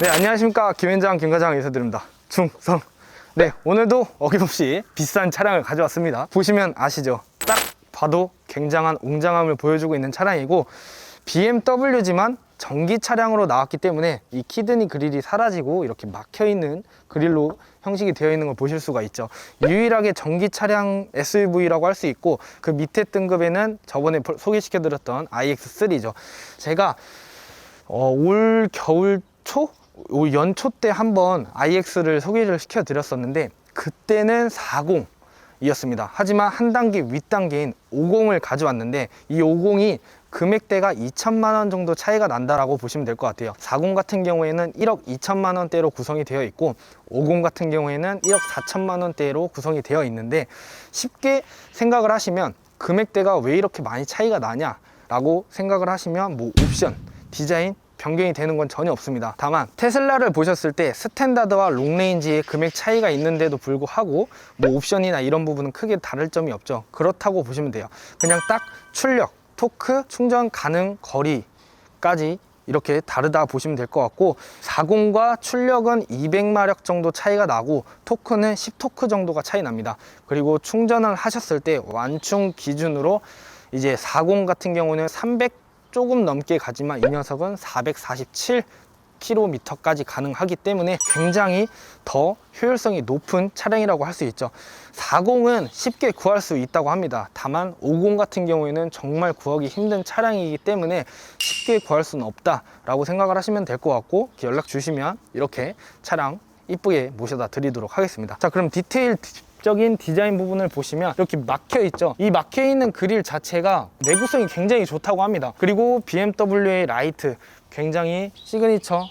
네, 안녕하십니까. 김현장, 김과장 인사드립니다. 충성. 네, 오늘도 어김없이 비싼 차량을 가져왔습니다. 보시면 아시죠? 딱 봐도 굉장한 웅장함을 보여주고 있는 차량이고, BMW지만 전기 차량으로 나왔기 때문에 이 키드니 그릴이 사라지고 이렇게 막혀 있는 그릴로 형식이 되어 있는 걸 보실 수가 있죠. 유일하게 전기 차량 SUV라고 할 수 있고 그 밑에 등급에는 저번에 소개시켜 드렸던 iX3죠. 제가 어, 올 겨울 초? 올 연초 때 한번 iX를 소개를 시켜 드렸었는데 그때는 40 이었습니다. 하지만 한 단계 윗단계인 50을 가져왔는데 이 50이 금액대가 2천만 원 정도 차이가 난다라고 보시면 될 것 같아요. 40 같은 경우에는 1억 2천만 원대로 구성이 되어 있고 50 같은 경우에는 1억 4천만 원대로 구성이 되어 있는데 쉽게 생각을 하시면 금액대가 왜 이렇게 많이 차이가 나냐라고 생각을 하시면 뭐 옵션, 디자인, 변경이 되는 건 전혀 없습니다. 다만 테슬라를 보셨을 때 스탠다드와 롱레인지의 금액 차이가 있는데도 불구하고 뭐 옵션이나 이런 부분은 크게 다를 점이 없죠. 그렇다고 보시면 돼요. 그냥 딱 출력, 토크, 충전 가능 거리까지 이렇게 다르다 보시면 될 것 같고 40과 출력은 200마력 정도 차이가 나고 토크는 10토크 정도가 차이 납니다. 그리고 충전을 하셨을 때 완충 기준으로 이제 40 같은 경우는 300 조금 넘게 가지만 이 녀석은 447 km까지 가능하기 때문에 굉장히 더 효율성이 높은 차량이라고 할 수 있죠. 40은 쉽게 구할 수 있다고 합니다. 다만 50 같은 경우에는 정말 구하기 힘든 차량이기 때문에 쉽게 구할 수는 없다 라고 생각을 하시면 될 것 같고 연락 주시면 이렇게 차량 이쁘게 모셔다 드리도록 하겠습니다. 자 그럼 디테일 적인 디자인 부분을 보시면 이렇게 막혀 있죠? 이 막혀 있는 그릴 자체가 내구성이 굉장히 좋다고 합니다. 그리고 BMW의 라이트 굉장히 시그니처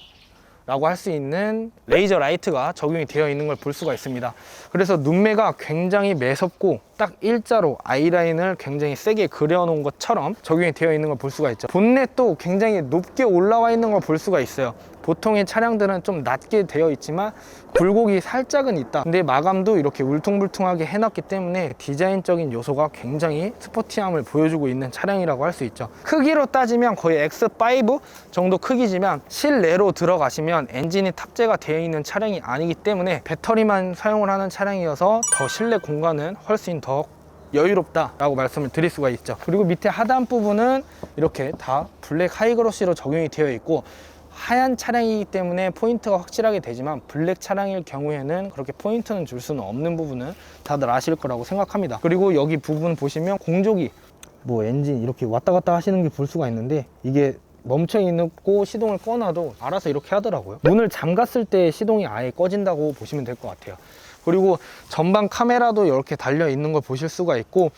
라고 할 수 있는 레이저 라이트가 적용이 되어 있는 걸 볼 수가 있습니다. 그래서 눈매가 굉장히 매섭고 딱 일자로 아이라인을 굉장히 세게 그려놓은 것처럼 적용이 되어 있는 걸 볼 수가 있죠. 본넷도 굉장히 높게 올라와 있는 걸 볼 수가 있어요 보통의 차량들은 좀 낮게 되어 있지만 굴곡이 살짝은 있다. 근데 마감도 이렇게 울퉁불퉁하게 해놨기 때문에 디자인적인 요소가 굉장히 스포티함을 보여주고 있는 차량이라고 할 수 있죠. 크기로 따지면 거의 X5 정도 크기지만 실내로 들어가시면 엔진이 탑재가 되어 있는 차량이 아니기 때문에 배터리만 사용을 하는 차량이어서 더 실내 공간은 훨씬 더 여유롭다라고 말씀을 드릴 수가 있죠. 그리고 밑에 하단 부분은 이렇게 다 블랙 하이그로시로 적용이 되어 있고 하얀 차량이기 때문에 포인트가 확실하게 되지만 블랙 차량일 경우에는 그렇게 포인트는 줄 수는 없는 부분은 다들 아실 거라고 생각합니다. 그리고 여기 부분 보시면 공조기 뭐 엔진 이렇게 왔다 갔다 하시는 게 볼 수가 있는데 이게 멈춰 있고 시동을 꺼놔도 알아서 이렇게 하더라고요. 문을 잠갔을 때 시동이 아예 꺼진다고 보시면 될 것 같아요. 그리고 전방 카메라도 이렇게 달려 있는 걸 보실 수가 있고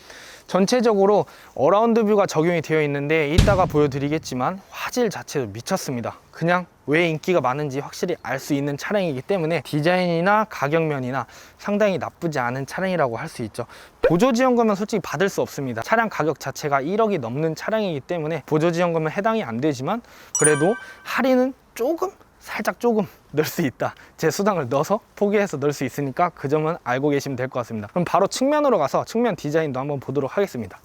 전체적으로 어라운드 뷰가 적용이 되어 있는데 이따가 보여드리겠지만 화질 자체도 미쳤습니다. 그냥 왜 인기가 많은지 확실히 알 수 있는 차량이기 때문에 디자인이나 가격면이나 상당히 나쁘지 않은 차량이라고 할 수 있죠. 보조지원금은 솔직히 받을 수 없습니다. 차량 가격 자체가 1억이 넘는 차량이기 때문에 보조지원금은 해당이 안 되지만 그래도 할인은 조금 살짝 조금 넣을 수 있다 제 수당을 넣어서 포기해서 넣을 수 있으니까 그 점은 알고 계시면 될 것 같습니다 그럼 바로 측면으로 가서 측면 디자인도 한번 보도록 하겠습니다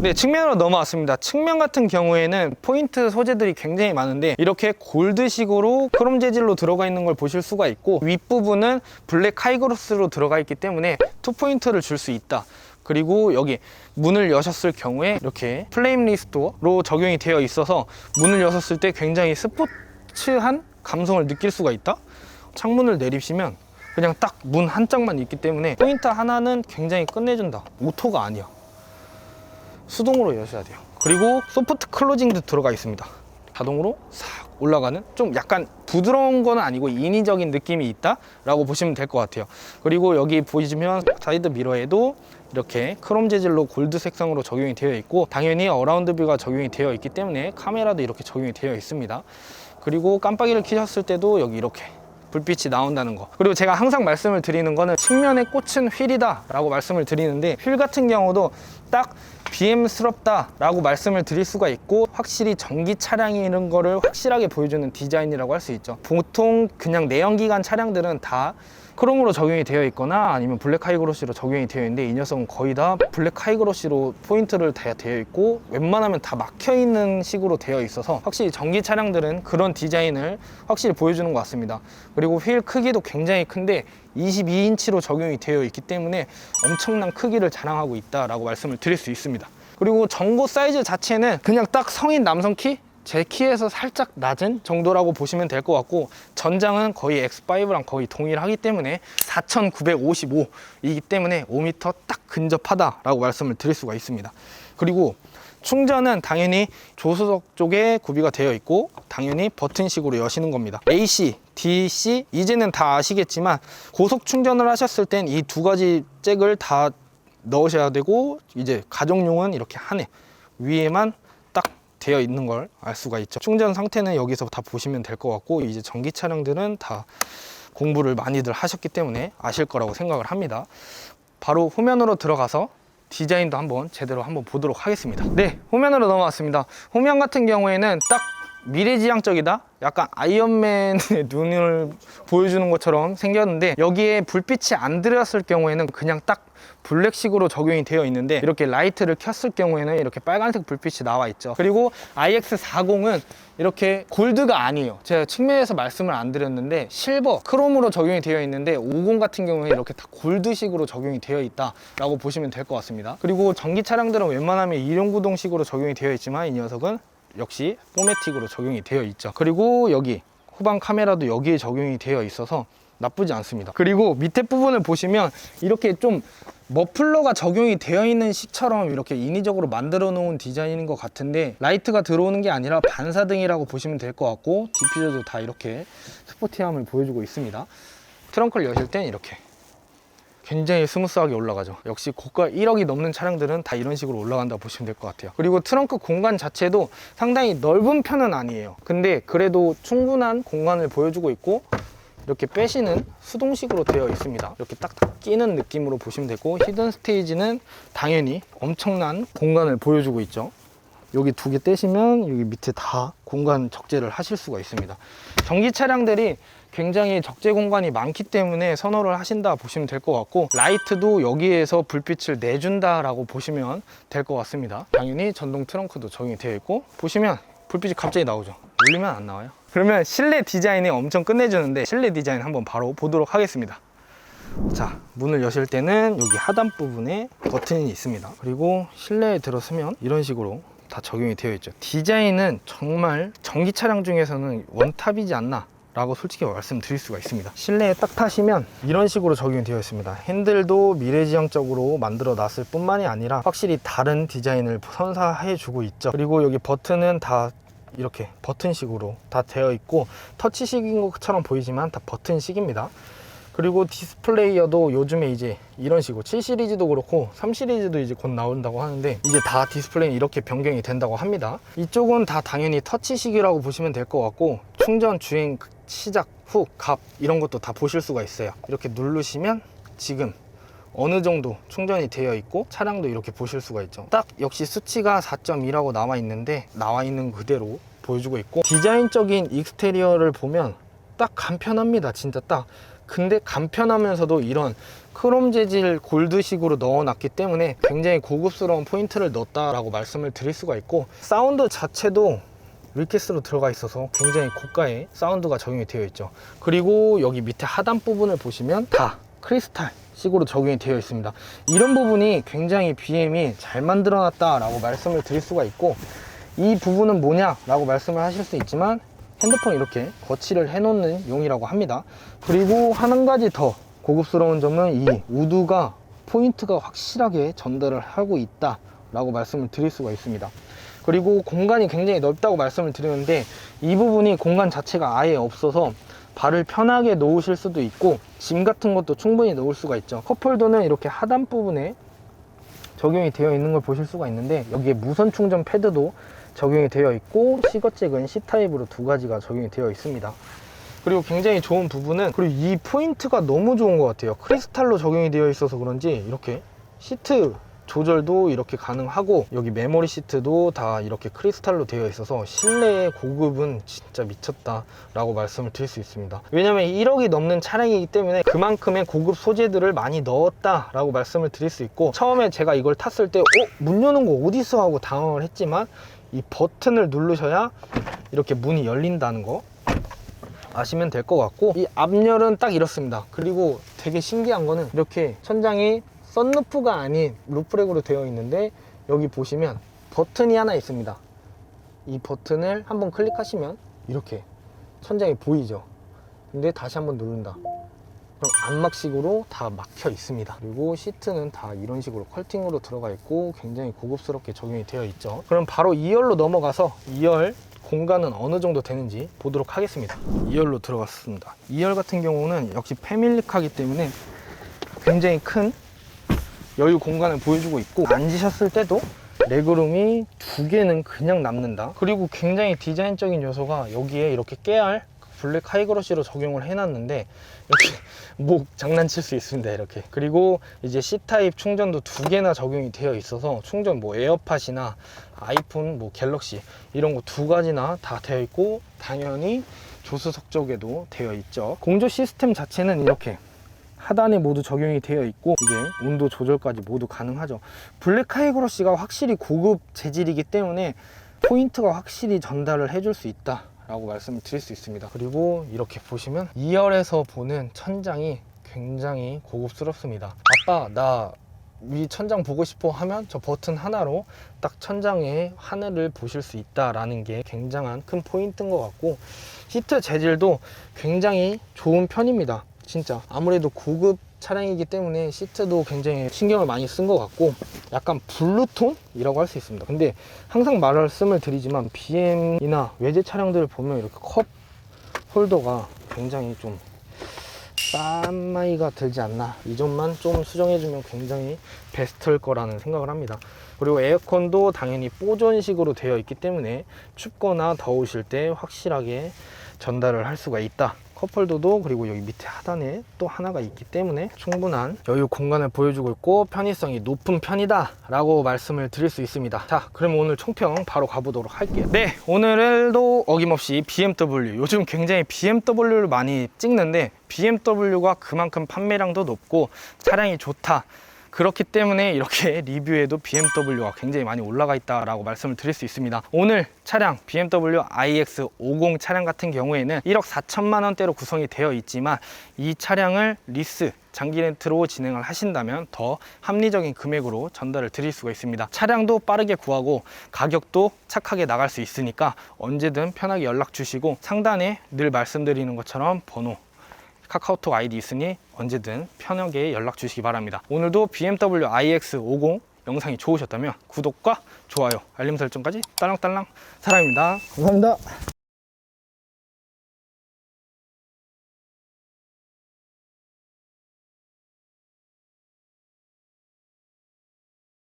네, 측면으로 넘어왔습니다. 측면 같은 경우에는 포인트 소재들이 굉장히 많은데 이렇게 골드식으로 크롬 재질로 들어가 있는 걸 보실 수가 있고 윗부분은 블랙 하이그로스로 들어가 있기 때문에 투 포인트를 줄 수 있다. 그리고 여기 문을 여셨을 경우에 이렇게 플레임 리스트로 적용이 되어 있어서 문을 여셨을 때 굉장히 스포츠한 감성을 느낄 수가 있다. 창문을 내리시면 그냥 딱 문 한 짝만 있기 때문에 포인트 하나는 굉장히 끝내준다. 오토가 아니야. 수동으로 여셔야 돼요 그리고 소프트 클로징도 들어가 있습니다 자동으로 싹 올라가는 좀 약간 부드러운 건 아니고 인위적인 느낌이 있다 라고 보시면 될 것 같아요 그리고 여기 보시면 사이드 미러에도 이렇게 크롬 재질로 골드 색상으로 적용이 되어 있고 당연히 어라운드 뷰가 적용이 되어 있기 때문에 카메라도 이렇게 적용이 되어 있습니다. 그리고 깜빡이를 켜셨을 때도 여기 이렇게 불빛이 나온다는 거. 그리고 제가 항상 말씀을 드리는 거는 측면에 꽂힌 휠이다 라고 말씀을 드리는데 휠 같은 경우도 딱 BM스럽다 라고 말씀을 드릴 수가 있고 확실히 전기 차량이라는 거를 확실하게 보여주는 디자인이라고 할 수 있죠. 보통 그냥 내연기관 차량들은 다 크롬으로 적용이 되어 있거나 아니면 블랙 하이그로시로 적용이 되어 있는데 이 녀석은 거의 다 블랙 하이그로시로 포인트를 다 되어 있고 웬만하면 다 막혀 있는 식으로 되어 있어서 확실히 전기 차량들은 그런 디자인을 확실히 보여주는 것 같습니다. 그리고 휠 크기도 굉장히 큰데 22인치로 적용이 되어 있기 때문에 엄청난 크기를 자랑하고 있다라고 말씀을 드릴 수 있습니다. 그리고 전고 사이즈 자체는 그냥 딱 성인 남성 키? 제 키에서 살짝 낮은 정도라고 보시면 될 것 같고 전장은 거의 X5랑 거의 동일하기 때문에 4955이기 때문에 5m 딱 근접하다라고 말씀을 드릴 수가 있습니다. 그리고 충전은 당연히 조수석 쪽에 구비가 되어 있고 당연히 버튼식으로 여시는 겁니다. AC, DC 이제는 다 아시겠지만 고속 충전을 하셨을 땐 이 두 가지 잭을 다 넣으셔야 되고 이제 가정용은 이렇게 한 해 위에만 딱 되어 있는 걸 알 수가 있죠. 충전 상태는 여기서 다 보시면 될 것 같고 이제 전기 차량들은 다 공부를 많이들 하셨기 때문에 아실 거라고 생각을 합니다. 바로 후면으로 들어가서 디자인도 한번 제대로 한번 보도록 하겠습니다. 네, 후면으로 넘어왔습니다. 후면 같은 경우에는 딱 미래지향적이다? 약간 아이언맨의 눈을 보여주는 것처럼 생겼는데 여기에 불빛이 안 들어갔을 경우에는 그냥 딱 블랙식으로 적용이 되어 있는데 이렇게 라이트를 켰을 경우에는 이렇게 빨간색 불빛이 나와 있죠. 그리고 iX40은 이렇게 골드가 아니에요. 제가 측면에서 말씀을 안 드렸는데 실버, 크롬으로 적용이 되어 있는데 50 같은 경우에 이렇게 다 골드식으로 적용이 되어 있다 라고 보시면 될 것 같습니다. 그리고 전기 차량들은 웬만하면 일용구동식으로 적용이 되어 있지만 이 녀석은 역시 포매틱으로 적용이 되어 있죠. 그리고 여기 후방 카메라도 여기에 적용이 되어 있어서 나쁘지 않습니다. 그리고 밑에 부분을 보시면 이렇게 좀 머플러가 적용이 되어 있는 식처럼 이렇게 인위적으로 만들어 놓은 디자인인 것 같은데 라이트가 들어오는 게 아니라 반사등이라고 보시면 될 것 같고 디퓨저도 다 이렇게 스포티함을 보여주고 있습니다. 트렁크를 여실 땐 이렇게 굉장히 스무스하게 올라가죠. 역시 고가 1억이 넘는 차량들은 다 이런 식으로 올라간다 보시면 될 것 같아요. 그리고 트렁크 공간 자체도 상당히 넓은 편은 아니에요. 근데 그래도 충분한 공간을 보여주고 있고 이렇게 빼시는 수동식으로 되어 있습니다. 이렇게 딱딱 끼는 느낌으로 보시면 되고 히든 스테이지는 당연히 엄청난 공간을 보여주고 있죠. 여기 두 개 떼시면 여기 밑에 다 공간 적재를 하실 수가 있습니다. 전기 차량들이 굉장히 적재 공간이 많기 때문에 선호를 하신다 보시면 될 것 같고 라이트도 여기에서 불빛을 내준다 라고 보시면 될 것 같습니다. 당연히 전동 트렁크도 적용이 되어 있고 보시면 불빛이 갑자기 나오죠 올리면 안 나와요? 그러면 실내 디자인이 엄청 끝내주는데 실내 디자인 한번 바로 보도록 하겠습니다. 자 문을 여실 때는 여기 하단 부분에 버튼이 있습니다. 그리고 실내에 들어서면 이런 식으로 다 적용이 되어 있죠. 디자인은 정말 전기 차량 중에서는 원탑이지 않나 라고 솔직히 말씀드릴 수가 있습니다. 실내에 딱 타시면 이런 식으로 적용이 되어 있습니다. 핸들도 미래지향적으로 만들어 놨을 뿐만이 아니라 확실히 다른 디자인을 선사해 주고 있죠. 그리고 여기 버튼은 다 이렇게 버튼식으로 다 되어 있고 터치식인 것처럼 보이지만 다 버튼식입니다. 그리고 디스플레이어도 요즘에 이제 이런 식으로 7 시리즈도 그렇고 3 시리즈도 이제 곧 나온다고 하는데 이제 다 디스플레이 이렇게 변경이 된다고 합니다. 이쪽은 다 당연히 터치식이라고 보시면 될 것 같고 충전 주행 시작 후 값 이런 것도 다 보실 수가 있어요. 이렇게 누르시면 지금 어느 정도 충전이 되어 있고 차량도 이렇게 보실 수가 있죠. 딱 역시 수치가 4.2라고 나와 있는데 나와 있는 그대로 보여주고 있고 디자인적인 익스테리어를 보면 딱 간편합니다 진짜 딱. 근데 간편하면서도 이런 크롬 재질 골드식으로 넣어놨기 때문에 굉장히 고급스러운 포인트를 넣었다라고 말씀을 드릴 수가 있고 사운드 자체도 윌캐스로 들어가 있어서 굉장히 고가의 사운드가 적용이 되어 있죠. 그리고 여기 밑에 하단 부분을 보시면 다 크리스탈 식으로 적용이 되어 있습니다. 이런 부분이 굉장히 BM이 잘 만들어 놨다 라고 말씀을 드릴 수가 있고 이 부분은 뭐냐 라고 말씀을 하실 수 있지만 핸드폰 이렇게 거치를 해 놓는 용이라고 합니다. 그리고 한 가지 더 고급스러운 점은 이 우드가 포인트가 확실하게 전달을 하고 있다 라고 말씀을 드릴 수가 있습니다. 그리고 공간이 굉장히 넓다고 말씀을 드리는데 이 부분이 공간 자체가 아예 없어서 발을 편하게 놓으실 수도 있고 짐 같은 것도 충분히 놓을 수가 있죠. 컵홀더는 이렇게 하단 부분에 적용이 되어 있는 걸 보실 수가 있는데 여기에 무선 충전 패드도 적용이 되어 있고 C거잭은 C타입으로 두 가지가 적용이 되어 있습니다. 그리고 굉장히 좋은 부분은 그리고 이 포인트가 너무 좋은 것 같아요. 크리스탈로 적용이 되어 있어서 그런지 이렇게 시트 조절도 이렇게 가능하고 여기 메모리 시트도 다 이렇게 크리스탈로 되어 있어서 실내의 고급은 진짜 미쳤다 라고 말씀을 드릴 수 있습니다. 왜냐면 1억이 넘는 차량이기 때문에 그만큼의 고급 소재들을 많이 넣었다 라고 말씀을 드릴 수 있고 처음에 제가 이걸 탔을 때 어? 문 여는 거 어디서 하고 당황을 했지만 이 버튼을 누르셔야 이렇게 문이 열린다는 거 아시면 될 것 같고 이 앞열은 딱 이렇습니다. 그리고 되게 신기한 거는 이렇게 천장이 썬루프가 아닌 루프렉으로 되어 있는데 여기 보시면 버튼이 하나 있습니다. 이 버튼을 한번 클릭하시면 이렇게 천장이 보이죠? 근데 다시 한번 누른다 안막식으로 다 막혀 있습니다. 그리고 시트는 다 이런 식으로 컬팅으로 들어가 있고 굉장히 고급스럽게 적용이 되어 있죠. 그럼 바로 2열로 넘어가서 2열 공간은 어느 정도 되는지 보도록 하겠습니다. 2열로 들어갔습니다. 2열 같은 경우는 역시 패밀리카기 때문에 굉장히 큰 여유 공간을 보여주고 있고 앉으셨을 때도 레그룸이 두 개는 그냥 남는다. 그리고 굉장히 디자인적인 요소가 여기에 이렇게 깨알 블랙 하이그로시로 적용을 해놨는데 이렇게 목 장난칠 수 있습니다 이렇게. 그리고 이제 C타입 충전도 두 개나 적용이 되어 있어서 충전 뭐 에어팟이나 아이폰 뭐 갤럭시 이런 거 두 가지나 다 되어 있고 당연히 조수석 쪽에도 되어 있죠. 공조 시스템 자체는 이렇게 하단에 모두 적용이 되어 있고 이게 온도 조절까지 모두 가능하죠. 블랙 하이그로시가 확실히 고급 재질이기 때문에 포인트가 확실히 전달을 해줄 수 있다 라고 말씀을 드릴 수 있습니다. 그리고 이렇게 보시면 2열에서 보는 천장이 굉장히 고급스럽습니다. 아빠 나 위 천장 보고 싶어 하면 저 버튼 하나로 딱 천장의 하늘을 보실 수 있다라는 게 굉장한 큰 포인트인 것 같고 시트 재질도 굉장히 좋은 편입니다 진짜. 아무래도 고급 차량이기 때문에 시트도 굉장히 신경을 많이 쓴 것 같고 약간 블루톤이라고 할 수 있습니다. 근데 항상 말씀을 드리지만 BM이나 외제 차량들을 보면 이렇게 컵 홀더가 굉장히 좀싼 마이가 들지 않나. 이 점만 좀 수정해주면 굉장히 베스트일 거라는 생각을 합니다. 그리고 에어컨도 당연히 뽀전식으로 되어 있기 때문에 춥거나 더우실 때 확실하게 전달을 할 수가 있다 컵홀더도 그리고 여기 밑에 하단에 또 하나가 있기 때문에 충분한 여유 공간을 보여주고 있고 편의성이 높은 편이다 라고 말씀을 드릴 수 있습니다. 자 그럼 오늘 총평 바로 가보도록 할게요. 네 오늘도 어김없이 BMW 요즘 굉장히 BMW를 많이 찍는데 BMW가 그만큼 판매량도 높고 차량이 좋다 그렇기 때문에 이렇게 리뷰에도 BMW가 굉장히 많이 올라가 있다라고 말씀을 드릴 수 있습니다. 오늘 차량 BMW iX50 차량 같은 경우에는 1억 4천만 원대로 구성이 되어 있지만 이 차량을 리스 장기 렌트로 진행을 하신다면 더 합리적인 금액으로 전달을 드릴 수가 있습니다. 차량도 빠르게 구하고 가격도 착하게 나갈 수 있으니까 언제든 편하게 연락 주시고 상단에 늘 말씀드리는 것처럼 번호 카카오톡 아이디 있으니 언제든 편하게 연락 주시기 바랍니다. 오늘도 BMW iX50 영상이 좋으셨다면 구독과 좋아요, 알림 설정까지 딸랑딸랑 사랑입니다. 감사합니다.